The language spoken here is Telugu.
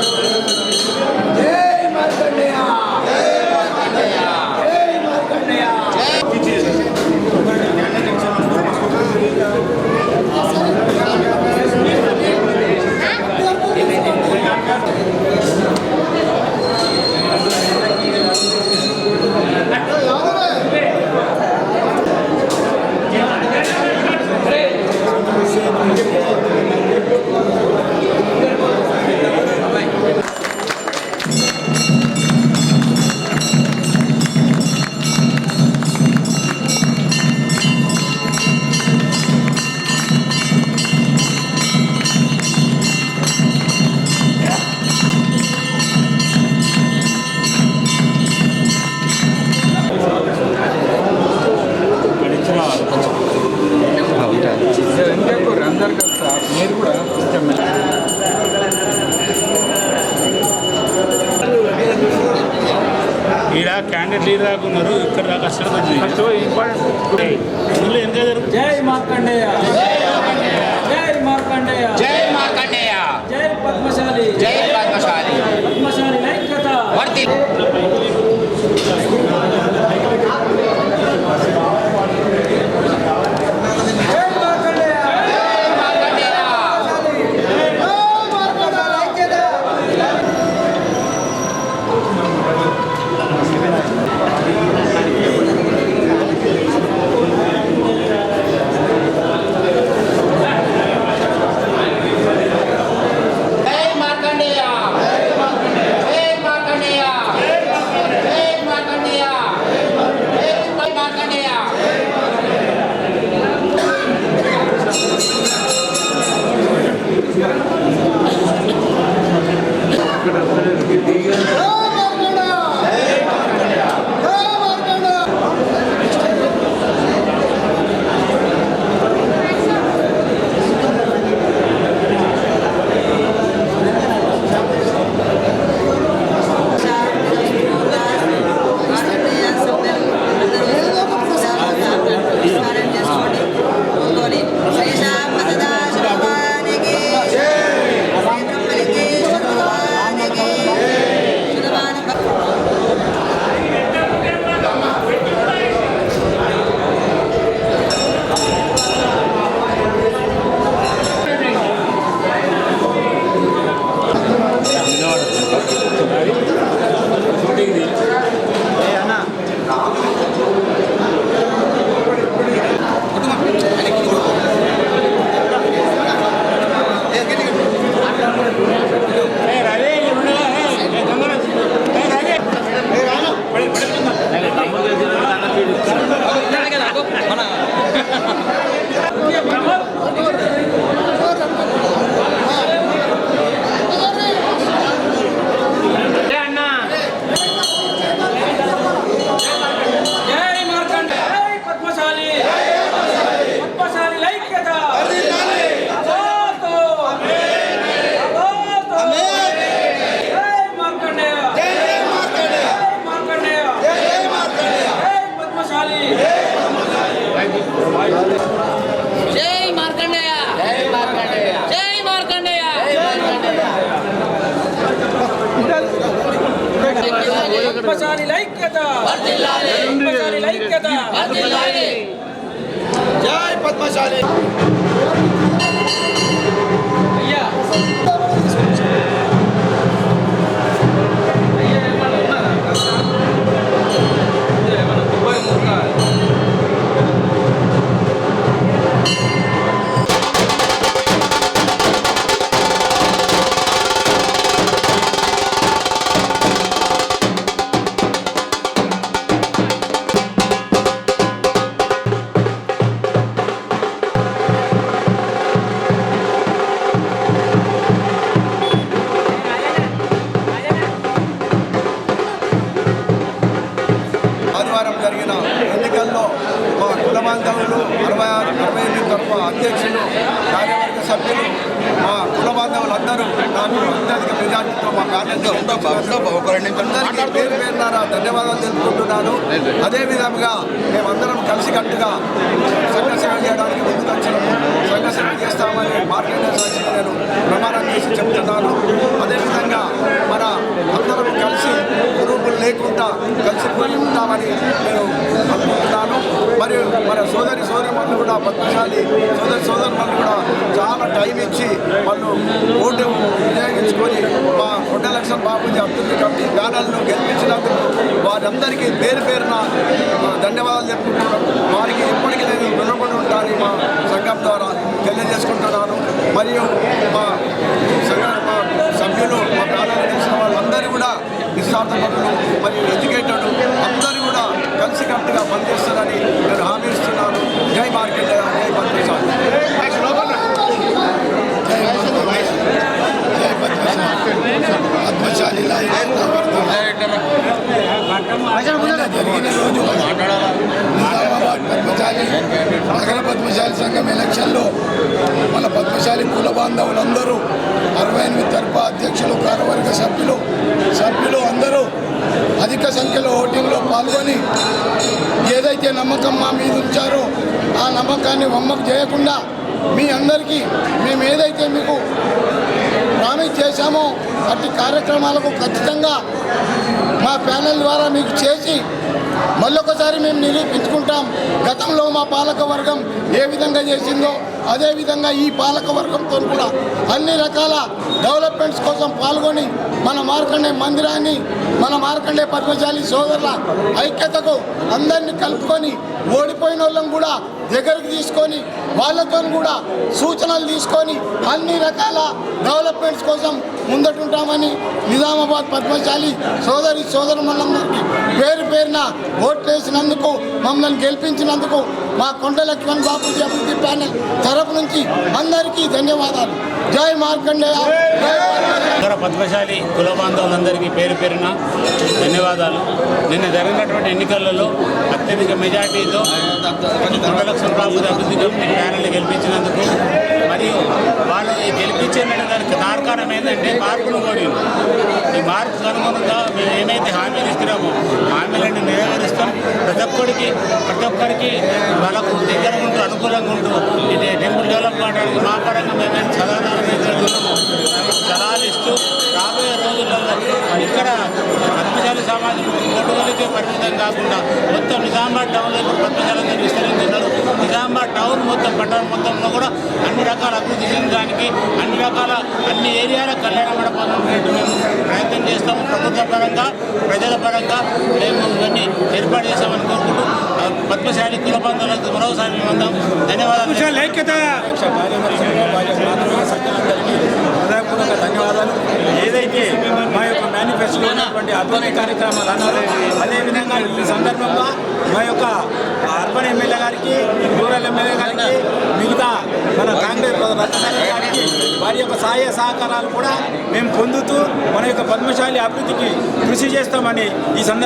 Deus ఈడ క్యాండిడేట్ లీడర్ దాకా ఉన్నారు. ఇక్కడ దాకా అసలు ఇందులో ఎంత జరుగు జై మార్కండేయ. జై మార్కండేయ. జై మార్కండేయ. జై పద్మశాలి. జై పద్మశాలి ఐక్యత పద్మశాలి ఐక్యత వర్ధిల్లాలి. జై పద్మశాలి. ఆదివారం జరిగిన ఎన్నికల్లో మా కుల బాంధవులు అరవై ఆరు అరవై ఎనిమిది తరఫు అధ్యక్షులు కార్యవర్గ సభ్యులు మా కుల బాంధవులందరూ నాకు అత్యధిక మెజార్టీతో మా పేరు పేరునారా ధన్యవాదాలు తెలుపుకుంటున్నాను. అదేవిధంగా మేమందరం కలిసికట్టుగా సంఘ సేవ చేయడానికి ముందుకు వచ్చినాము. చేస్తామని మార్కెట్ సాక్షిగా నేను ప్రమాణం చేసి చెప్తున్నాను. అదేవిధంగా మన అందరం కలిసి గ్రూపులు లేకుండా కలిసిపోయి ఉంటామని నేను అనుకుంటున్నాను. మరియు మన సోదరి సోదరి కూడా పద్మశాలి సోదరి సోదరు కూడా చాలా టైం ఇచ్చి వాళ్ళు ఓటు వినియోగించుకొని మా కొండలక్ష్మ బాబుజీ అభివృద్ధి కమిటీ ప్యానల్ను గెలిపించినందుకు వారందరికీ పేరు పేరున ధన్యవాదాలు చెప్పుకుంటున్నాం. వారికి ఎప్పటికీ నేను రుణపడి ఉంటాను. మా తెలియజేసుకుంటున్నాను మరియు మా సంఘ మా సభ్యులు మా ప్రాణాలు గెలిచిన వాళ్ళందరూ కూడా నిస్వార్థ మరియు ఎడ్యుకేటెడ్ అందరూ కూడా కలిసికట్టుగా పనిచేస్తారని నేను హామీ ఇస్తున్నాను జై మార్కెట్ జై పద్మశాలి పద్మశాలి జరిగిన రోజు నిజామాబాద్ పద్మశాలి సంఘం ఎలక్షన్లో మన పద్మశాలి కుల బాంధవులు బాంధవులందరూ అరవై ఎనిమిది తరఫ అధ్యక్షులు కార్యవర్గ సభ్యులు సభ్యులు అందరూ అధిక సంఖ్యలో ఓటింగ్లో పాల్గొని ఏదైతే నమ్మకం మా మీద ఉంచారో ఆ నమ్మకాన్ని వమ్మకు చేయకుండా మీ అందరికీ మేము ఏదైతే మీకు ప్రామిస్ చేశామో అట్టి కార్యక్రమాలకు ఖచ్చితంగా మా ప్యానెల్ ద్వారా మీకు చేసి మళ్ళొకసారి మేము నిరూపించుకుంటాం గతంలో మా పాలక వర్గం ఏ విధంగా చేసిందో అదేవిధంగా ఈ పాలక వర్గంతో కూడా అన్ని రకాల డెవలప్మెంట్స్ కోసం పాల్గొని మన మార్కండే మందిరాన్ని మన మార్కండే పద్మశాలి సోదరుల ఐక్యతకు అందరినీ కలుపుకొని ఓడిపోయిన వాళ్ళం కూడా దగ్గరకు తీసుకొని వాళ్ళతో కూడా సూచనలు తీసుకొని అన్ని రకాల డెవలప్మెంట్స్ కోసం ముందటుంటామని నిజామాబాద్ పద్మశాలి సోదరి సోదరులందరికీ పేరు పేరున ఓట్లేసినందుకు మమ్మల్ని గెలిపించినందుకు మా కొండ లక్ష్మణ్ బాబుజీ అభివృద్ధి ప్యానెల్ తరపు నుంచి అందరికీ ధన్యవాదాలు. జై మార్కండేయ. పద్మశాలి. కుల బాంధవులందరికీ పేరు పేరున ధన్యవాదాలు నిన్న జరిగినటువంటి ఎన్నికలలో అత్యధిక మెజార్టీతో కొండలక్ష్మణ బాబు అభివృద్ధి కమిటీ ప్యానల్ గెలిపించినందుకు మరియు వాళ్ళు ఈ గెలిపించిన దానికి కారణం ఏంటంటే మార్పును కోరి ఈ మార్పు అనుగుణంగా మేము ఏమైతే హామీలు ఇస్తున్నామో హామీలను నెరవేరుస్తాం ప్రతి ఒక్కరికి ప్రతి ఒక్కరికి వాళ్ళకు దగ్గర ఉంటూ అనుకూలంగా ఉంటూ ఇది టెంపుల్ డెవలప్ కావడానికి మా పరంగా మేము సలహాదారు సలహాలు ఇస్తూ రాబోయే రోజుల్లో ఇక్కడ పద్మశాలి సమాజం కొట్టుదలకే పరిమితం కాకుండా మొత్తం నిజామాబాద్ టౌన్లో ఇప్పుడు పద్మశాలని విస్తరించున్నారు నిజామాబాద్ టౌన్ మొత్తం పట్టణం మొత్తంలో కూడా అన్ని రకాల అభివృద్ధి చెందడానికి అన్ని రకాల అన్ని ఏరియాల కళ్యాణ మండపాలను మేము ప్రయత్నం చేస్తాము. ప్రభుత్వ పరంగా ప్రజల పరంగా మేము ఇవన్నీ ఏర్పాటు చేస్తామని కోరుకుంటూ పద్మశాలి కుల మరోసారి మేము ధన్యవాదాలు. హృదయపూర్వక ధన్యవాదాలు. ఏదైతే మా యొక్క మేనిఫెస్టోలో ఉన్నటువంటి అర్బన్ కార్యక్రమాలు అన్నారో అదేవిధంగా ఈ సందర్భంగా మా యొక్క అర్బన్ ఎమ్మెల్యే గారికి రూరల్ ఎమ్మెల్యే గారికి మిగతా మన కాంగ్రెస్ రత్నసారి గారికి వారి యొక్క సహాయ సహకారాలు కూడా మేము పొందుతూ మన యొక్క పద్మశాలి అభివృద్ధికి కృషి చేస్తామని ఈ సందర్భంగా